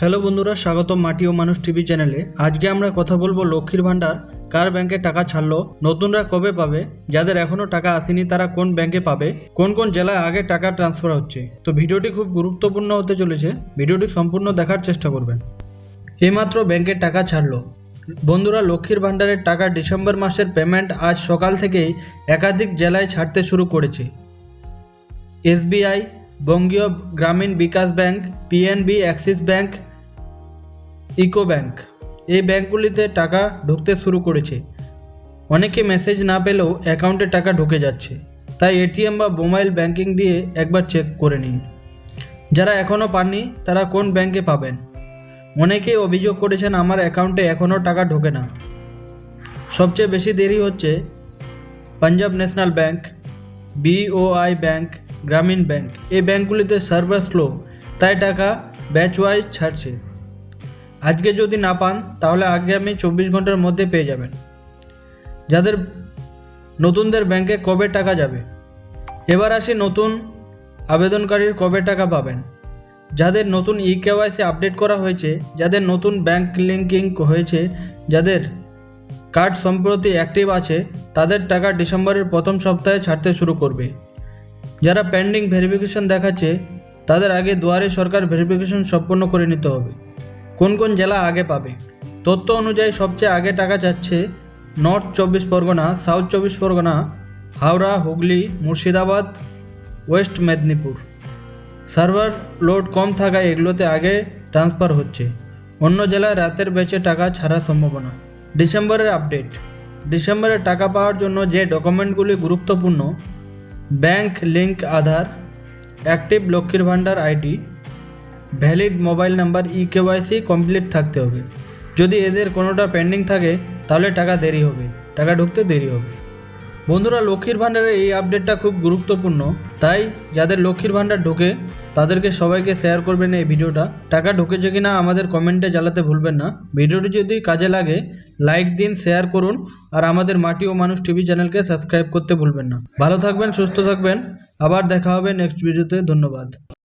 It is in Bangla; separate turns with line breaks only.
হ্যালো বন্ধুরা, স্বাগতম মাটি ও মানুষ টিভি চ্যানেলে। আজকে আমরা কথা বলব লক্ষ্মীর ভাণ্ডার, কার ব্যাংকে টাকা ছাড়লো, নতুনরা কবে পাবে, যাদের এখনও টাকা আসেনি তারা কোন ব্যাংকে পাবে, কোন কোন জেলায় আগে টাকা ট্রান্সফার হচ্ছে। তো ভিডিওটি খুব গুরুত্বপূর্ণ হতে চলেছে, ভিডিওটি সম্পূর্ণ দেখার চেষ্টা করবেন। এইমাত্র ব্যাংকের টাকা ছাড়লো। বন্ধুরা, লক্ষ্মীর ভাণ্ডারের টাকা ডিসেম্বর মাসের পেমেন্ট আজ সকাল থেকেই একাধিক জেলায় ছাড়তে শুরু করেছে। SBI, Bangiya Gramin Vikash bank, PNB, Axis bank UCO bank. এই ব্যাংকগুলিতে টাকা ঢুকতে শুরু করেছে। অনেকে মেসেজ না পেলেও অ্যাকাউন্টে টাকা ঢুকে যাচ্ছে। তাই এটিএম বা মোবাইল ব্যাংকিং দিয়ে একবার চেক করে নিন। যারা এখনও পাননি, তারা কোন ব্যাংকে পাবেন? অনেকেই অভিযোগ করেছেন, আমার অ্যাকাউন্টে এখনও টাকা ঢোকে না। সবচেয়ে বেশি দেরি হচ্ছে Punjab national bank BOI bank, Gramin bank. এই ব্যাংকগুলিতে সার্ভার স্লো, তাই টাকা ব্যাচ ওয়াইজ ছাড়ছে। আজকে যদি না পান, তাহলে আগামী চব্বিশ ঘণ্টার মধ্যে পেয়ে যাবেন। যাদের নতুনদের ব্যাংকে কবে টাকা যাবে? এবার আসি নতুন আবেদনকারীর কবে টাকা পাবেন। যাদের নতুন ই কেওয়াইসি আপডেট করা হয়েছে, যাদের নতুন ব্যাংক লিঙ্কিং হয়েছে, যাদের কার্ড সম্প্রতি অ্যাক্টিভ আছে, তাদের টাকা ডিসেম্বরের প্রথম সপ্তাহে ছাড়তে শুরু করবে। যারা পেন্ডিং ভেরিফিকেশন দেখাচ্ছে, তাদের আগে দুয়ারে সরকার ভেরিফিকেশন সম্পন্ন করে নিতে হবে। কোন কোন জেলা আগে পাবে? তথ্য অনুযায়ী সবচেয়ে আগে টাকা যাচ্ছে north Chabbish Pargana, south Chabbish Pargana, Howrah, Hooghly, Murshidabad, west Medinipur. Server load কম থাকায় এগুলোতে আগে ট্রান্সফার হচ্ছে। অন্য জেলায় রাতের বেচে টাকা ছাড়ার সম্ভাবনা। ডিসেম্বরের আপডেট। ডিসেম্বরে টাকা পাওয়ার জন্য যে ডকুমেন্টগুলি গুরুত্বপূর্ণ, ব্যাংক লিংক, আধার, অ্যাক্টিভ লক্ষ্মীর Bhandar ID valid mobile number e KYC complete থাকতে হবে। যদি এদের কোনোটা পেন্ডিং থাকে, তাহলে টাকা দেরি হবে। টাকা ঢুকতে দেরি হবে। বন্ধুরা, লক্ষ্মীর ভাণ্ডারের এই আপডেটটা খুব গুরুত্বপূর্ণ। তাই যাদের লক্ষ্মীর ভাণ্ডার ঢোকে, তাদেরকে সবাইকে শেয়ার করবেন এই ভিডিওটা। টাকা ঢুকেছে কি না আমাদের কমেন্টে জ্বালাতে ভুলবেন না। ভিডিওটি যদি কাজে লাগে লাইক দিন শেয়ার করুন। আর আমাদের মাটি ও মানুষ টিভি চ্যানেলকে সাবস্ক্রাইব করতে ভুলবেন না। ভালো থাকবেন, সুস্থ থাকবেন। আবার দেখা হবে নেক্সট ভিডিওতে ধন্যবাদ।